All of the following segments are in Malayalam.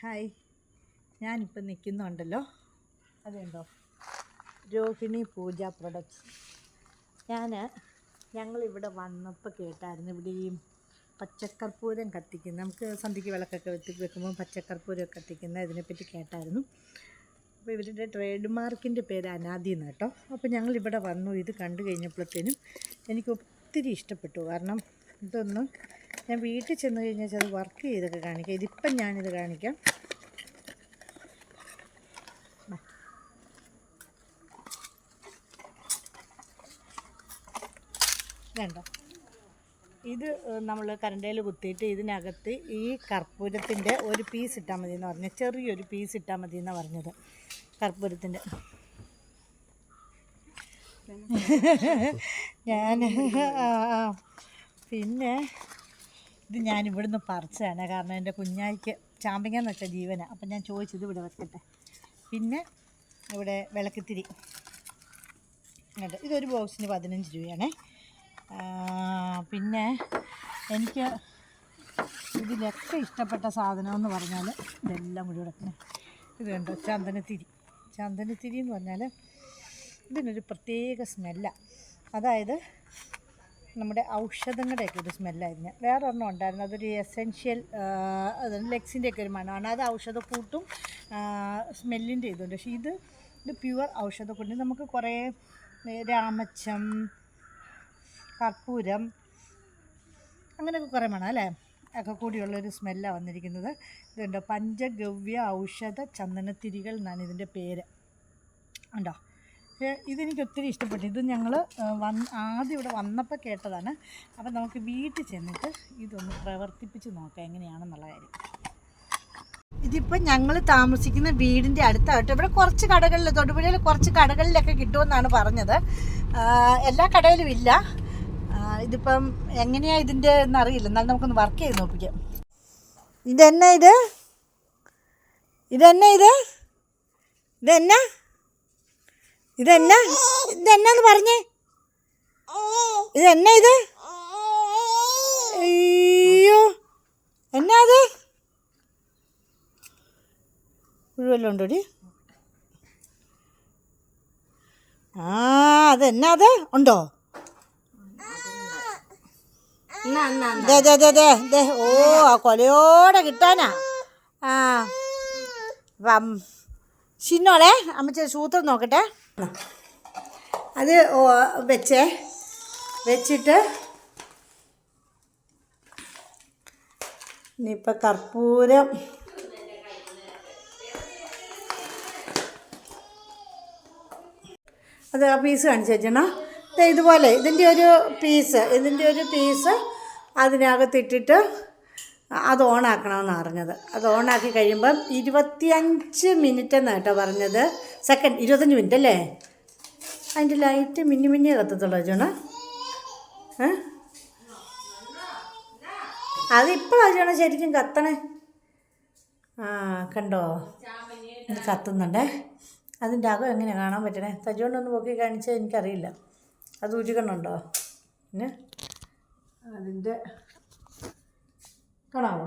ഹായ്. ഞാനിപ്പോൾ നിൽക്കുന്നുണ്ടല്ലോ. അതുണ്ടോ? രോഹിണി പൂജ പ്രൊഡക്ട്സ്. ഞാൻ ഞങ്ങളിവിടെ വന്നപ്പോൾ കേട്ടായിരുന്നു ഇവിടെ ഈ പച്ചക്കർപ്പൂരം കത്തിക്കുന്ന നമുക്ക് സന്ധ്യയ്ക്ക് വിളക്കൊക്കെ വെത്തി വെക്കുമ്പോൾ പച്ചക്കർപ്പൂരം കത്തിക്കുന്ന ഇതിനെപ്പറ്റി കേട്ടായിരുന്നു. അപ്പോൾ ഇവരുടെ ട്രേഡ് മാർക്കിന്റെ പേര് അനാദി എന്ന് കേട്ടോ. അപ്പോൾ ഞങ്ങളിവിടെ വന്നു ഇത് കണ്ടു കഴിഞ്ഞപ്പോഴത്തേനും എനിക്ക് ഒത്തിരി ഇഷ്ടപ്പെട്ടു. കാരണം ഇതൊന്ന് ഞാൻ വീട്ടിൽ ചെന്ന് കഴിഞ്ഞാൽ അത് വർക്ക് ചെയ്തൊക്കെ കാണിക്കാം. ഇതിപ്പം ഞാനിത് കാണിക്കാം. വേണ്ട ഇത് നമ്മൾ കരണ്ടയിൽ കുത്തിയിട്ട് ഇതിനകത്ത് ഈ കർപ്പൂരത്തിന്റെ ഒരു പീസ് ഇട്ടാൽ മതി എന്ന് പറഞ്ഞത് ചെറിയൊരു പീസ് ഇട്ടാൽ മതി എന്നാണ് പറഞ്ഞത്. കർപ്പൂരത്തിന്റെ. ഞാൻ. പിന്നെ ഇത് ഞാൻ ഇവിടുന്ന് പറിച്ചതാണ്. കാരണം എന്റെ കുഞ്ഞായിക്ക് ചാമ്പിങ്ങ എന്ന് വെച്ചാൽ ജീവനാണ് അപ്പം ഞാൻ ചോദിച്ചത് ഇവിടെ വെക്കട്ടെ. പിന്നെ ഇവിടെ വിളക്കുത്തിരി. ഇതൊരു ബോക്സിന് പതിനഞ്ച് രൂപയാണ്. പിന്നെ എനിക്ക് ഇതിലൊക്കെ ഇഷ്ടപ്പെട്ട സാധനം എന്ന് പറഞ്ഞാൽ ഇതെല്ലാം കൂടി കിടക്കണേ ഇത് കണ്ടോ? ചന്ദനത്തിരി. ചന്ദനത്തിരി എന്ന് പറഞ്ഞാൽ ഇതിനൊരു പ്രത്യേക സ്മെല്ലാണ് അതായത് നമ്മുടെ ഔഷധങ്ങളുടെയൊക്കെ ഒരു സ്മെല്ലായിരുന്നു. വേറെ ഒരെണ്ണം ഉണ്ടായിരുന്നു. അതൊരു എസെൻഷ്യൽ ഒക്കെ ഒരു മണമാണ്. അത് ഔഷധക്കൂട്ടും സ്മെല്ലിന്റെ ഇതുണ്ട്. പക്ഷേ ഇത് ഇത് പ്യുവർ ഔഷധക്കൂട്ട്. നമുക്ക് കുറേ രാമച്ചം കർപ്പൂരം അങ്ങനെയൊക്കെ കുറേ മണം അല്ലേ? ഒക്കെ കൂടിയുള്ളൊരു സ്മെല്ലാണ് വന്നിരിക്കുന്നത്. ഇതുണ്ട്? പഞ്ചഗവ്യ ഔഷധ ചന്ദനത്തിരികൾ എന്നാണ് ഇതിന്റെ പേര്. ഉണ്ടോ? ഇതെനിക്ക് ഒത്തിരി ഇഷ്ടപ്പെട്ടു. ഇത് ഞങ്ങൾ വന്ന് ആദ്യം ഇവിടെ വന്നപ്പോൾ കേട്ടതാണ്. അപ്പം നമുക്ക് വീട്ടിൽ ചെന്നിട്ട് ഇതൊന്ന് പ്രവർത്തിപ്പിച്ച് നോക്കാം എങ്ങനെയാണെന്നുള്ള കാര്യം. ഇതിപ്പോൾ ഞങ്ങൾ താമസിക്കുന്ന വീടിന്റെ അടുത്തായിട്ട് ഇവിടെ കുറച്ച് കടകളിൽ തൊടുപുഴയിൽ കുറച്ച് കടകളിലൊക്കെ കിട്ടുമെന്നാണ് പറഞ്ഞത്. എല്ലാ കടയിലും ഇല്ല. ഇതിപ്പം എങ്ങനെയാണ് ഇതിന്റെ എന്നറിയില്ല. എന്നാലും നമുക്കൊന്ന് വർക്ക് ചെയ്ത് നോക്കിക്കാം. ഇതെന്നാ ഇത്? ഇതെന്നാ ഇത്? ഇതെന്നാ? ഇതെന്നാ? ഇതെന്നാന്ന് പറഞ്ഞേ? ഇതെന്നാ ഇത്? അയ്യോ എന്നാ അത് മുഴുവല്ലോ ഉണ്ടോടി ആ അതെന്നാ അത് ഉണ്ടോ? ഓ ആ കൊലയോടെ കിട്ടാനാ. ആ. വം ചിന്നോളെ അമ്മച്ച സൂത്രം നോക്കട്ടെ. അത് വെച്ചേ. വെച്ചിട്ട് ഇനിയിപ്പോൾ കർപ്പൂരം. അത് ആ പീസ് കാണിച്ചു വെച്ചണ ഇതുപോലെ ഇതിന്റെ ഒരു പീസ് ഇതിന്റെ ഒരു പീസ് അതിനകത്തിട്ടിട്ട് അത് ഓണാക്കണമെന്ന് അറിഞ്ഞത്. അത് ഓണാക്കി കഴിയുമ്പം ഇരുപത്തിയഞ്ച് മിനിറ്റ് എന്നാണ് കേട്ടോ പറഞ്ഞത്. സെക്കൻഡ് ഇരുപത്തഞ്ച് മിനിറ്റ് അല്ലേ? അതിന്റെ ലൈറ്റ് മിന്നി മിന്നി കത്തത്തുള്ളൂ ജോണ അതിപ്പോൾ അജുണ ജോണ ശരിക്കും കത്തണേ. ആ കണ്ടോ? ഇത് കത്തുന്നുണ്ടേ. അതിന്റെ അകം എങ്ങനെ കാണാൻ പറ്റണേ? തജുകൊണ്ടൊന്ന് പൊക്കി കാണിച്ചാൽ എനിക്കറിയില്ല. അത് ഉരുകണുണ്ടോ? പിന്നെ? അതിന്റെ കാണാമോ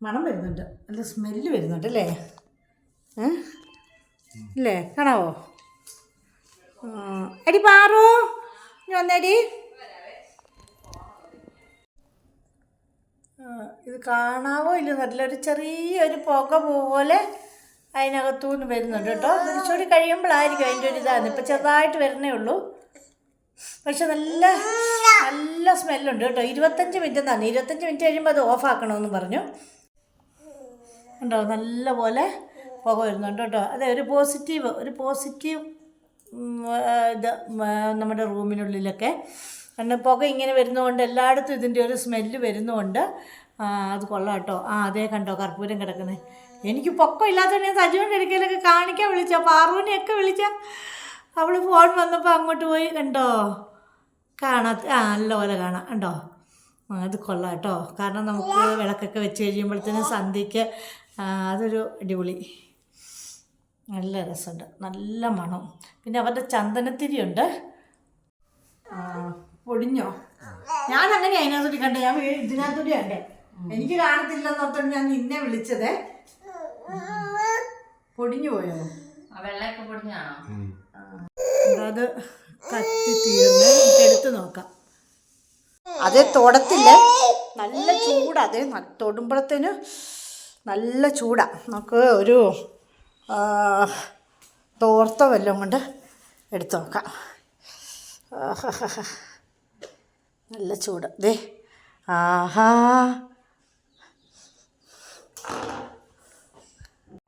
മണം വരുന്നുണ്ട്. നല്ല സ്മെല്ല് വരുന്നുണ്ട് അല്ലേ? അല്ലേ? കാണാവോ അടി പാറു ഞാൻ വന്നേടി. ഇത് കാണാവോ ഇല്ല നല്ലൊരു ചെറിയൊരു പുക പോലെ അതിനകത്തുനിന്ന് വരുന്നുണ്ട് കേട്ടോ. കുറച്ചുകൂടി കഴിയുമ്പോഴായിരിക്കും അതിന്റെ ഒരു ഇതാണ്. ഇപ്പം ചെറുതായിട്ട് വരുന്നേ ഉള്ളൂ. പക്ഷെ നല്ല നല്ല സ്മെല്ലുണ്ട് കേട്ടോ. ഇരുപത്തഞ്ച് മിനിറ്റ് എന്നാണ്. ഇരുപത്തഞ്ച് മിനിറ്റ് കഴിയുമ്പോൾ അത് ഓഫ് ആക്കണമെന്ന് പറഞ്ഞു. ഉണ്ടോ നല്ല പോലെ പുക വരുന്നുണ്ട് കേട്ടോ. അതെ ഒരു പോസിറ്റീവ് ഒരു പോസിറ്റീവ് ഇത് നമ്മുടെ റൂമിനുള്ളിലൊക്കെ. കാരണം പുക ഇങ്ങനെ വരുന്നതുകൊണ്ട് എല്ലായിടത്തും ഇതിന്റെ ഒരു സ്മെല്ല് വരുന്നതുകൊണ്ട് അത് കൊള്ളാം കേട്ടോ. ആ അതേ കണ്ടോ? കർപ്പൂരം കിടക്കുന്നത് എനിക്ക് പൊക്കം ഇല്ലാത്തതിനെ സജീവന്റെ ഇടയ്ക്കലൊക്കെ കാണിക്കാൻ വിളിച്ച പാറുവിനെയൊക്കെ വിളിച്ച അവൾ ഫോൺ വന്നപ്പോൾ അങ്ങോട്ട് പോയി. കണ്ടോ? കാണാത്ത ആ നല്ല പോലെ കാണാം കേട്ടോ അത് കൊള്ളാം കേട്ടോ. കാരണം നമുക്ക് വിളക്കൊക്കെ വെച്ച് കഴിയുമ്പോഴത്തേനും സന്ധ്യയ്ക്ക് അതൊരു അടിപൊളി. നല്ല രസമുണ്ട്. നല്ല മണം. പിന്നെ അവരുടെ ചന്ദനത്തിരിയുണ്ട്. പൊടിഞ്ഞോ? ഞാൻ അങ്ങനെ അതിനകത്തോട്ട് കണ്ടേ. ഞാൻ ഇതിനകത്തൂടി ഇതിനകത്തോട്ട് കണ്ടേ. എനിക്ക് കാണത്തില്ലെന്നോർത്താണ് ഞാൻ നിന്നെ വിളിച്ചതേ. പൊടിഞ്ഞു പോയോ? ആ വെള്ളയൊക്കെ പൊടിഞ്ഞാണോ അത്? കത്തി തീർന്ന് എടുത്ത് നോക്കാം. അതേ തൊടത്തില്ല. നല്ല ചൂടാ. അതേ തൊടുമ്പോഴത്തേന് നല്ല ചൂടാ. നമുക്ക് ഒരു തോർത്ത വല്ലതും കൊണ്ട് എടുത്ത് നോക്കാം. നല്ല ചൂട്. ദേ. ആഹാ.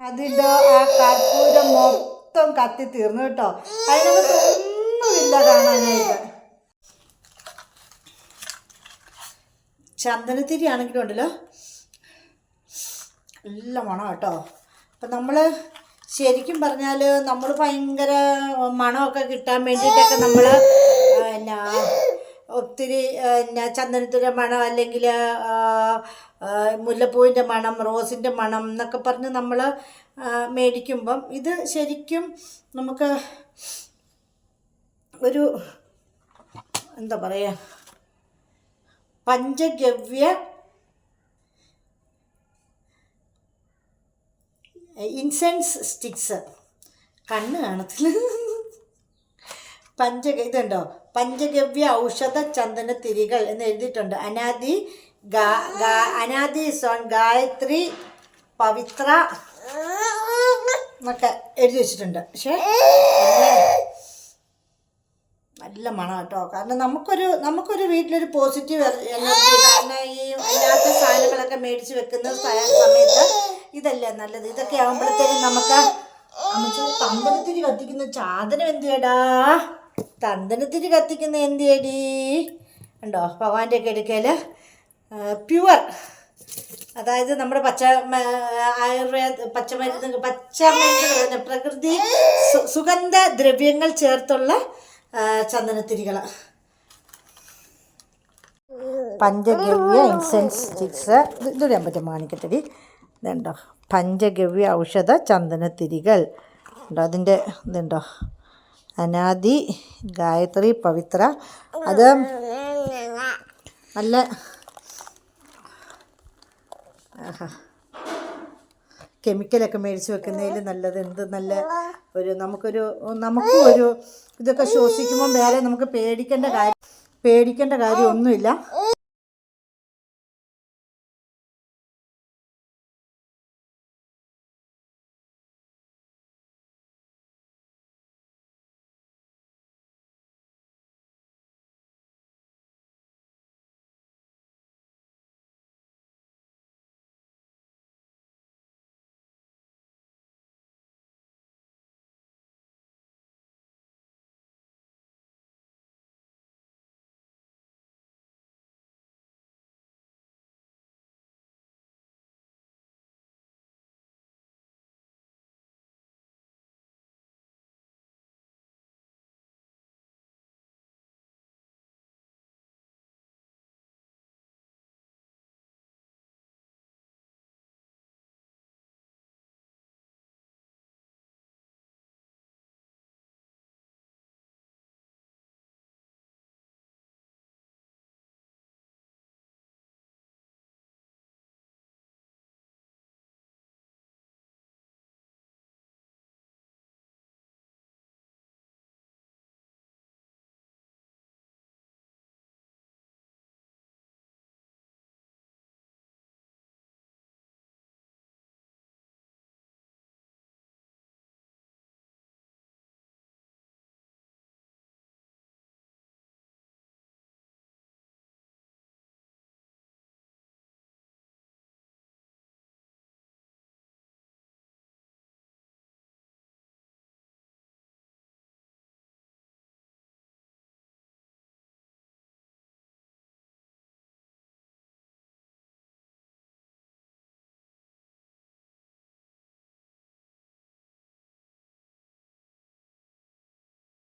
അതിന്റെ ആ കർപ്പൂരം മൊത്തം കത്തി തീർന്നു കേട്ടോ. അതിനകത്ത് ഒന്നുമില്ല കാണാനായിട്ട് ചന്ദനത്തിരി ആണെങ്കിലും ഉണ്ടല്ലോ. നല്ല മണം കേട്ടോ. അപ്പം നമ്മൾ ശരിക്കും പറഞ്ഞാൽ നമ്മൾ ഭയങ്കര മണമൊക്കെ കിട്ടാൻ വേണ്ടിയിട്ടൊക്കെ നമ്മൾ എന്നാ ഒത്തിരി എന്നാ ചന്ദനത്തിന്റെ മണം അല്ലെങ്കിൽ മുല്ലപ്പൂവിന്റെ മണം റോസിന്റെ മണം എന്നൊക്കെ പറഞ്ഞ് നമ്മൾ മേടിക്കുമ്പം ഇത് ശരിക്കും നമുക്ക് ഒരു എന്താ പറയുക പഞ്ചഗവ്യ ഇൻസെൻസ് സ്റ്റിക്സ്. കണ്ണ് കാണത്തില്ല. പഞ്ച ഇതുണ്ടോ? പഞ്ചഗവ്യ ഔഷധ ചന്ദന തിരികൾ എന്ന് എഴുതിയിട്ടുണ്ട്. അനാദി അനാദി സോൺ ഗായത്രി പവിത്ര എന്നൊക്കെ എഴുതി വെച്ചിട്ടുണ്ട്. പക്ഷേ നല്ല മണം കേട്ടോ. കാരണം നമുക്കൊരു നമുക്കൊരു വീട്ടിലൊരു പോസിറ്റീവ് എനർജി കാരണം ഈ അല്ലാത്ത സാധനങ്ങളൊക്കെ മേടിച്ച് വെക്കുന്ന സമയത്ത് ഇതല്ലേ നല്ലത്. ഇതൊക്കെ ആകുമ്പോഴത്തേക്കും നമുക്ക് തന്തനത്തിരി കത്തിക്കുന്ന ചാതനം എന്തിയടാ തന്തനത്തിരി കത്തിക്കുന്ന എന്തിയടി ഉണ്ടോ ഭഗവാന്റെ ഒക്കെ എടുക്കൽ പ്യുവർ അതായത് നമ്മുടെ പച്ച ആയുർവേദ പച്ചമരുന്ന് പച്ചമരുന്ന് പ്രകൃതി സുഗന്ധ ദ്രവ്യങ്ങൾ ചേർത്തുള്ള ചന്ദനത്തിരികൾ പഞ്ചഗവ്യ ഇൻസെൻസ് സ്റ്റിക്സ് ഇത് ഇടാൻ പറ്റും മാണിക്കത്തിരി ഇതുണ്ടോ? പഞ്ചഗവ്യ ഔഷധ ചന്ദനത്തിരികൾ. ഉണ്ടോ? അതിന്റെ ഇതുണ്ടോ? അനാദി ഗായത്രി പവിത്ര. അത് നല്ല ആഹാ. കെമിക്കലൊക്കെ മേടിച്ച് വെക്കുന്നതിൽ നല്ലത് എന്ത് നല്ല ഒരു നമുക്കൊരു നമുക്കും ഒരു ഇതൊക്കെ ശ്വസിക്കുമ്പോൾ വേറെ നമുക്ക് പേടിക്കേണ്ട കാര്യം പേടിക്കേണ്ട കാര്യമൊന്നുമില്ല.